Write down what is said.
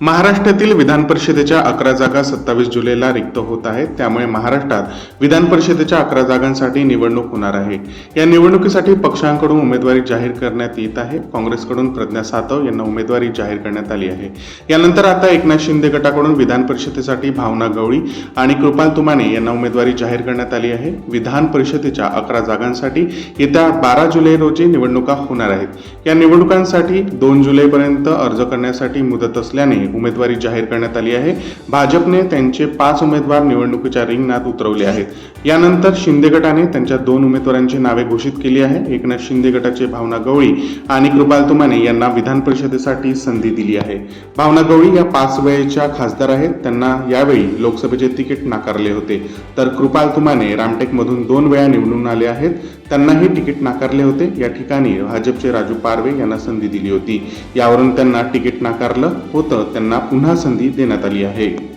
महाराष्ट्रातील विधान परिषदेच्या अकरा जागा सत्तावीस जुलैला रिक्त होत आहेत. त्यामुळे महाराष्ट्रात विधान परिषदेच्या अकरा जागांसाठी निवडणूक होणार आहे. या निवडणुकीसाठी पक्षांकडून उमेदवारी जाहीर करण्यात येत आहे. काँग्रेसकडून प्रज्ञा सातव यांना उमेदवारी जाहीर करण्यात आली आहे. यानंतर आता एकनाथ शिंदे गटाकडून विधान परिषदेसाठी भावना गवळी आणि कृपाल तुमाने यांना उमेदवारी जाहीर करण्यात आली आहे. विधान परिषदेच्या अकरा जागांसाठी येत्या बारा जुलै रोजी निवडणुका होणार आहेत. या निवडणुकांसाठी दोन जुलैपर्यंत अर्ज करण्यासाठी मुदत असल्याने उमेदवारी जाहीर करण्यात आली आहे. भाजपने त्यांचे पाच उमेदवार निवडणुकीच्या रिंगणात उतरवले आहेत. यानंतर शिंदे गटाने त्यांच्या दोन उमेदवारांची नावे घोषित केली आहे. एकनाथ शिंदे गटाचे भावना गवळी आणि कृपाल तुमाने यांना विधान परिषदेसाठी संधी दिली आहे. भावना गवळी या पाच वेळेच्या खासदार आहेत. त्यांना यावेळी लोकसभेचे तिकीट नाकारले होते. तर कृपाल तुमाने रामटेकमधून दोन वेळा निवडून आले आहेत. त्यांनाही तिकीट नाकारले होते. या ठिकाणी भाजपचे राजू पारवे यांना संधी दिली होती. यावरून त्यांना तिकीट नाकारलं होतं. त्यांना पुन्हा संधी देण्यात आली आहे.